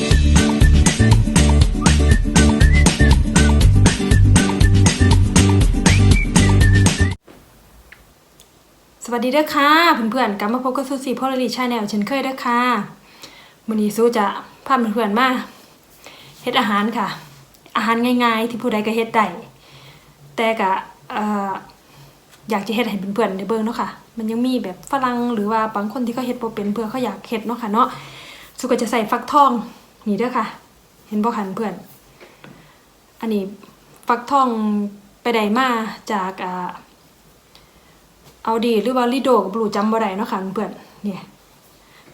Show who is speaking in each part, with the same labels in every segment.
Speaker 1: สวัสดีเด้อค่ะเพื่อนๆกลับมาพบกับซูซี่พอลลีชาแนลเช่นเคยเด้อค่ะมื้อนี้ซูจะพาเพื่อนๆมาเฮ็ดอาหารค่ะ อาหารง่ายๆ ที่ผู้ใดก็เฮ็ดได้แต่ก็เอ่ออยากจะเฮ็ดให้เพื่อนๆได้เบิ่งเนาะค่ะ มันยังมีแบบฝรั่งหรือว่าบางคนที่เขาเฮ็ดบ่เป็นเพื่อเขาอยากเฮ็ดเนาะค่ะเนาะซูก็จะใส่ฟักทอง นี่เด้อค่ะ เห็นบ่คันเพื่อน อันนี้ฟักทองไปได้มาจากอ่าเอาดีหรือว่าลิโดกับบลูจำบ่ได้เนาะค่ะเพื่อนเนี่ย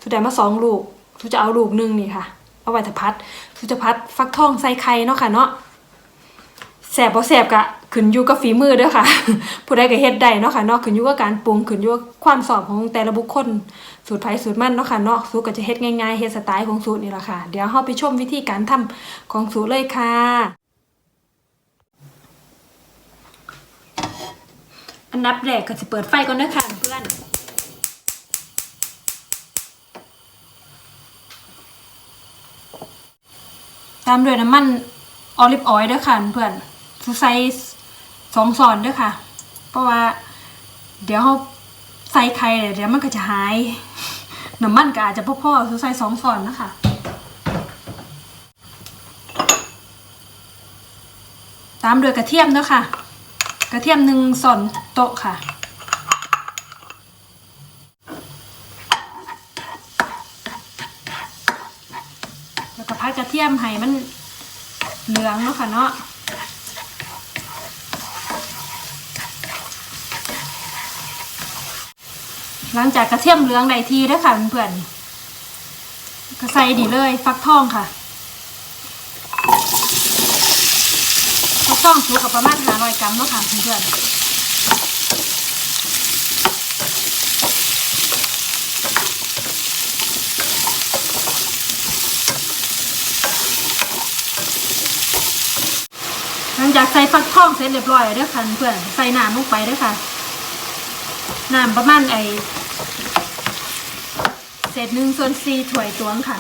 Speaker 1: สุดได้มาสองลูกสุจะเอาลูกหนึ่งนี่ค่ะ เอาไว้ถพัดสุจะพัดฟักทองใส่ไข่เนาะค่ะเนาะ แสบบ่แสบกะขึ้นอยู่กับฝีมือเด้อค่ะ ผู้ใดก็เฮ็ดได้เนาะค่ะเนาะขึ้นอยู่กับการปรุงขึ้นอยู่กับความสอบของแต่ละบุคคล สูตรไผสูตรมันเนาะค่ะเนาะสูตรก็จะเฮ็ดง่ายๆเฮ็ดสไตล์ของสูตรนี่ล่ะค่ะ เดี๋ยวเฮาไปชมวิธีการทำของสูตรเลยค่ะ อันดับแรกก็จะเปิดไฟก่อนนะคะเพื่อนตามด้วยน้ำมันออลิฟออยล์ด้วยค่ะเพื่อน ใส่สองซอนด้วยค่ะ เพราะว่า เดี๋ยวเขาใส่ไข่เดี๋ยวมันก็จะหายน้ำมันก็อาจจะพ่อๆใส่สองซอนนะคะตามด้วยกระเทียมด้วยค่ะ กระเทียมหนึ่งส่วนโต๊ะค่ะ แล้วก็พัดกระเทียมให้มันเหลืองเนาะค่ะเนาะ หลังจากกระเทียมเหลืองได้ทีแล้วค่ะเพื่อนๆก็ใส่ดีเลย ฟักทองค่ะข้าวฟ่องสุกกับประมาณห้าร้อยกรัมเนาะค่ะเพื่อนหลังจากใส่ฟักทองเสร็จเรียบร้อยเด้อค่ะเพื่อนใส่น้ำลงไปเด้อค่ะน้ำประมาณไอ เศษหนึ่งส่วนสี่ถ้วยตวงค่ะ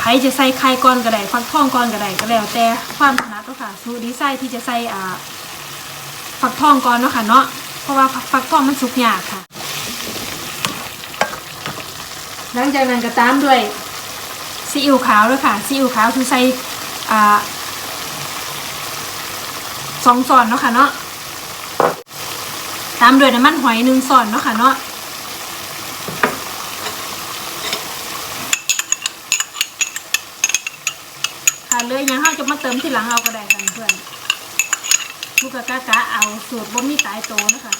Speaker 1: ใครจะใส่ไข่ก่อนก็ได้ฟักทองก่อนก็ได้ก็แล้วแต่ความถนัดเนาะค่ะสูตรดีไซน์ที่จะใส่อ่าฟักทองก่อนเนาะค่ะเนาะเพราะว่าฟักทองมันสุกยากค่ะ หลังจากนั้นก็ตามด้วยซีอิ๊วขาวด้วยค่ะซีอิ๊วขาวคือใส่อ่าสองส่วนเนาะค่ะเนาะ ตามด้วยน้ำมันหอยหนึ่งส่วนเนาะค่ะเนาะค่ะเลยยังเขาจะมาเติมทีหลังเอาก็ได้ค่ะเพื่อนลูกกะกะกะเอาสูตรบ่มีตายโตนะคะ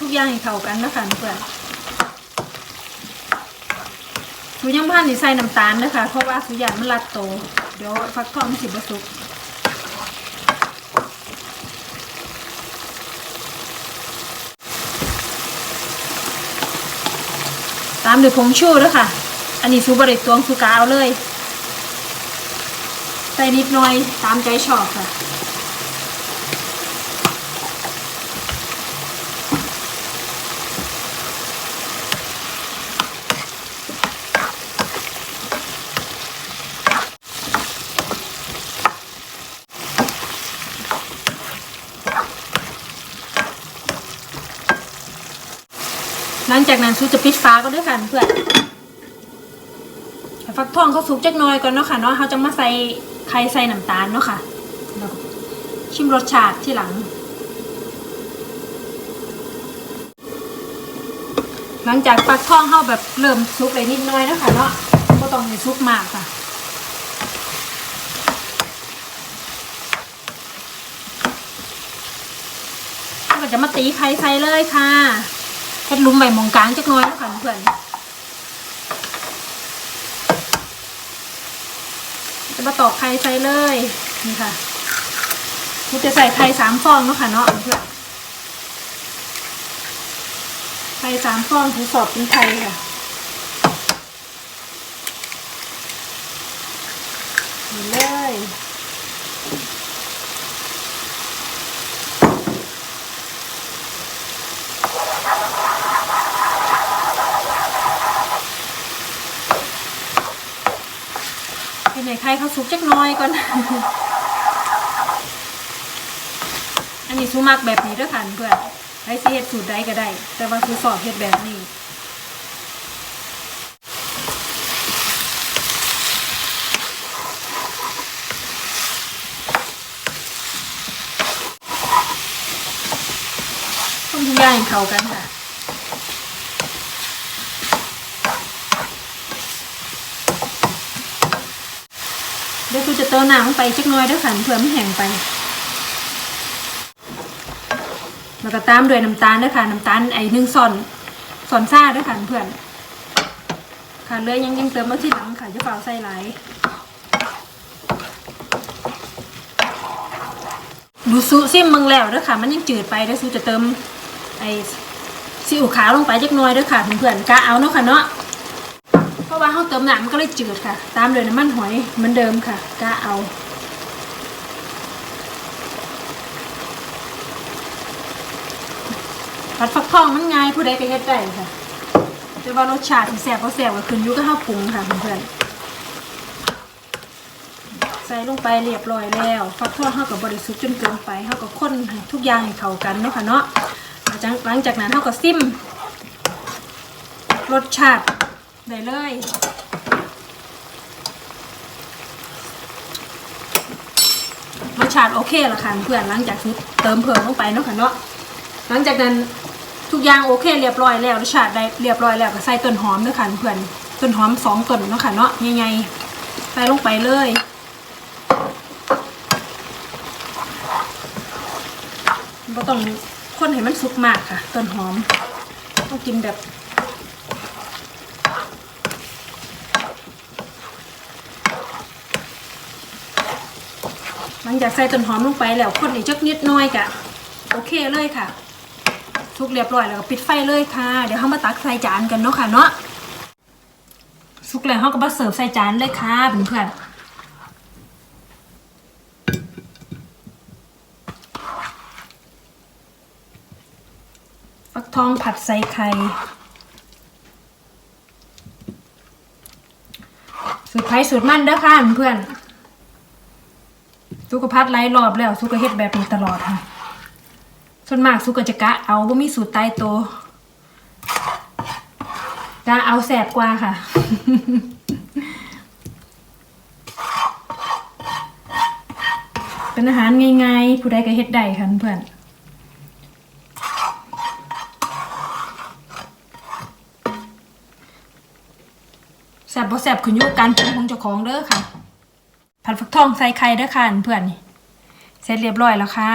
Speaker 1: ทุกอย่างให้เข้ากันนะคะเพื่อน สูยังพันนี่ใส่น้ำตาลนะคะเพราะว่าสูยานมันรัดโต เดี๋ยวฟักทองมันสิบสุกตามด้วยผงชูด้วยค่ะ อันนี้ซูบริตวงซูกาเอาเลย ใส่นิดหน่อยตามใจชอบค่ะ หลังจากนั้นซูจะปิดฟ้าก็ด้วยกันเพื่อนฟักทองเขาสุกจักน้อยก่อนเนาะค่ะเนาะเขาจะมาใส่ไข่ใส่น้ำตาลเนาะค่ะชิมรสชาติที่หลัง หลังจากฟักทองเขาแบบเริ่มสุกเลยนิดน้อยเนาะค่ะเนาะก็ต้องให้สุกมากค่ะก็จะมาตีไข่ใส่เลยค่ะ เฮ็ดลุมใบมองกลางจักหน้อยเนาะค่ะเพื่อนจะมาตอกไข่ใส่เลยนี่ค่ะนี่จะใส่ไข่สามฟองเนาะค่ะเนาะเพื่อนไข่สามฟองถือสอบเป็นไข่ค่ะนี่เลย ไข่เขาสุกจักน้อยก่อน อันนี้ซูมักแบบนี้ด้วยค่ะเพื่อนไอ้สิเฮ็ดสูตรใดก็ได้ แต่ว่าซูสอบเฮ็ดแบบนี้ต้มทุกอย่างเข้ากันค่ะ เดี๋ยวกูจะเติมน้ำลงไปจักน้อยด้วยค่ะเพื่อไมันแห้งไป แล้วก็ตามด้วยน้ำตาลด้วยค่ะน้ำตาลไอ้หนึ่งซอนซอนซ่าด้วยค่ะเพื่อนค่ะเลยยังยังเติมมาที่หลังค่ะจะเปล่าใส่หลดูซุซิมมึงแล้วด้วยค่ะ มันยังจืดไปเดี๋ยวซูจะเติมไอ้ซีอิ๊วขาวลงไปจักน้อยด้วยค่ะเพื่อนๆกะเอาเนาะค่ะเนาะ ราะว่าเขาเติมน้ำมันก็เลยจืดค่ะ ตามด้วยน้ำมันหอยเหมือนเดิมค่ะกะเอาผัดฟักทองมันง่ายผู้ใดก็เฮ็ดได้ค่ะ แต่ว่ารสชาติที่แซ่บก็แซ่บก็ขึ้นอยู่กับข้าวปรุงค่ะเพื่อนๆใส่ลงไปเรียบร้อยแล้วฟักทองเฮากับบริสุทธิ์จนเกินไปเฮาก็คนให้ทุกอย่างให้เข้ากันเนาะค่ะเนาะหลังจากนั้นเฮาก็ซิมรสชาติ ได้เลยรสชาติโอเคละค่ะเพื่อนหลังจากที่เติมเพิ่มลงไปเนาะค่ะเนาะหลังจากนั้นทุกอย่างโอเคเรียบร้อยแล้วรสชาติได้เรียบร้อยแล้วก็ใส่ต้นหอมด้วยค่ะเพื่อนต้นหอมสองต้นเนาะค่ะเนาะใหญ่ๆใส่ลงไปเลยบ่ต้องคนให้มันสุกมากค่ะ ต้นหอมต้องกินแบบ หลังจากใส่ต้นหอมลงไปแล้วคนอีกจักนิดน้อยกะโอเคเลยค่ะ ทุกเรียบร้อยแล้วก็ปิดไฟเลยค่ะ เดี๋ยวเขามาตักใส่จานกันเนาะค่ะเนาะสุกแล้วเขาก็มาเสิร์ฟใส่จานเลยค่ะเพื่อนฟักทองผัดใส่ไข่สูตรไผ่สูตรมันเด้อค่ะเพื่อน สุกพัดไล่รอบแล้ว สุกเฮ็ดแบบนี้ตลอดค่ะ ส่วนมากสุกก็จะกะเอาว่ามีสูตรตายตัวกะเอาแสบกว่าค่ะเป็นอาหารง่ายๆผู้ใดก็เฮ็ดได้ค่ะเพื่อนแสบบ่แสบขึ้นอยู่กับการปรุงของเจ้าของเด้อค่ะ ผัดฟักทองใส่ไข่เด้อค่ะเพื่อนเสร็จเรียบร้อยแล้วค่ะ